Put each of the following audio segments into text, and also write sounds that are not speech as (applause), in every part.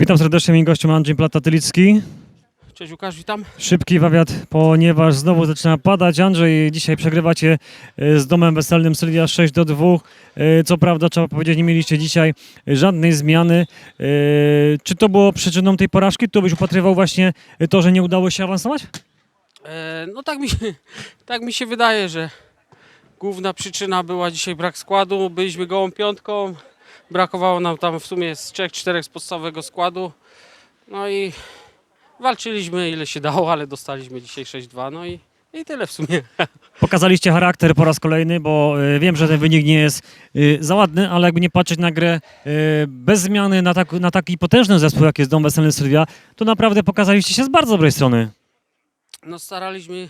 Witam serdecznie, moim gościem Andrzej Plata-Tylicki. Cześć Łukasz, witam. Szybki wywiad, ponieważ znowu zaczyna padać. Andrzej, dzisiaj przegrywacie e, z Domem Weselnym Sylwia 6 do 2. E, Co prawda, trzeba powiedzieć, nie mieliście dzisiaj żadnej zmiany. E, Czy to było przyczyną tej porażki? To byś upatrywał właśnie to, że nie udało się awansować? E, no tak mi, tak mi się wydaje, że główna przyczyna była dzisiaj brak składu. Byliśmy gołą piątką. Brakowało nam tam w sumie z trzech, czterech z podstawowego składu. No i walczyliśmy ile się dało, ale dostaliśmy dzisiaj 6-2. No i, i tyle w sumie. (laughs) Pokazaliście charakter po raz kolejny, bo e, wiem, że ten wynik nie jest e, za ładny, ale jakby nie patrzeć na grę e, bez zmiany na, tak, na taki potężny zespół, jak jest Dom Weselny Sylwia, to naprawdę pokazaliście się z bardzo dobrej strony. No staraliśmy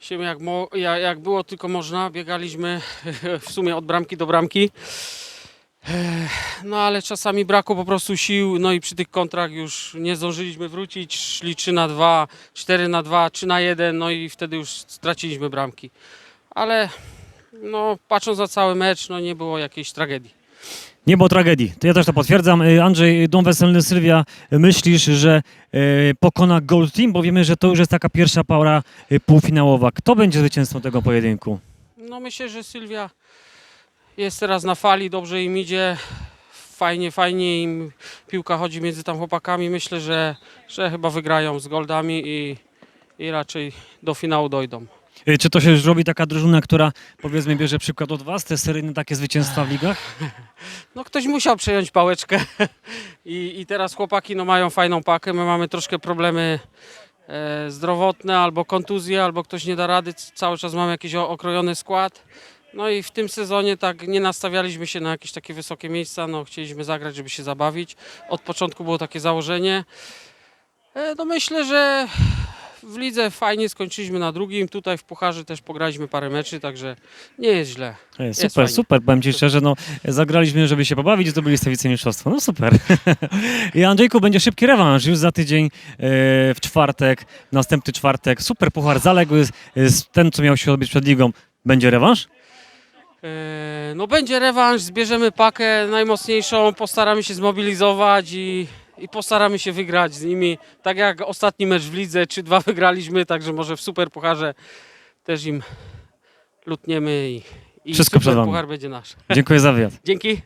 się jak, mo, jak było tylko można. Biegaliśmy (laughs) w sumie od bramki do bramki. No ale czasami brakło po prostu sił, no i przy tych kontrach już nie zdążyliśmy wrócić, szli 3 na 2, 4 na 2, 3 na 1, no i wtedy już straciliśmy bramki. Ale no patrząc na cały mecz, no nie było jakiejś tragedii. Nie było tragedii. To ja też to potwierdzam. Y, Andrzej, Dom Weselny Sylwia, y, myślisz, że y, pokona Gold Team? Bo wiemy, że to już jest taka pierwsza para y, półfinałowa. Kto będzie zwycięzcą tego pojedynku? No myślę, że Sylwia jest teraz na fali, dobrze im idzie. Fajnie, fajnie im piłka chodzi między tam chłopakami. Myślę, że, że chyba wygrają z Goldami i, i raczej do finału dojdą. Y, Czy to się już robi taka drużyna, która powiedzmy bierze przykład od was, te seryjne takie zwycięstwa w ligach? (laughs) No ktoś musiał przejąć pałeczkę (laughs) I, i teraz chłopaki no, mają fajną pakę. My mamy troszkę problemy e, zdrowotne, albo kontuzje, albo ktoś nie da rady. Cały czas mamy jakiś okrojony skład. No i w tym sezonie tak nie nastawialiśmy się na jakieś takie wysokie miejsca. No, chcieliśmy zagrać, żeby się zabawić. Od początku było takie założenie. E, no myślę, że w lidze fajnie skończyliśmy na drugim. Tutaj w Pucharze też pograliśmy parę meczy, także nie jest źle. Ej, Jest super, fajnie. super. Powiem ci szczerze, no zagraliśmy, żeby się pobawić, zdobyliście wicemistrzostwo. No super. (laughs) I Andrzejku, będzie szybki rewanż już za tydzień e, w czwartek, następny czwartek. Super puchar zaległy, z- z ten, co miał się odbyć przed ligą. Będzie rewanż? E, No będzie rewanż, zbierzemy pakę najmocniejszą, postaramy się zmobilizować i, i postaramy się wygrać z nimi. Tak jak ostatni mecz w lidze, czy dwa wygraliśmy, także może w super pucharze też im lutniemy i, i Wszystko przed super wami. puchar będzie nasz. Dziękuję za wywiad. Dzięki.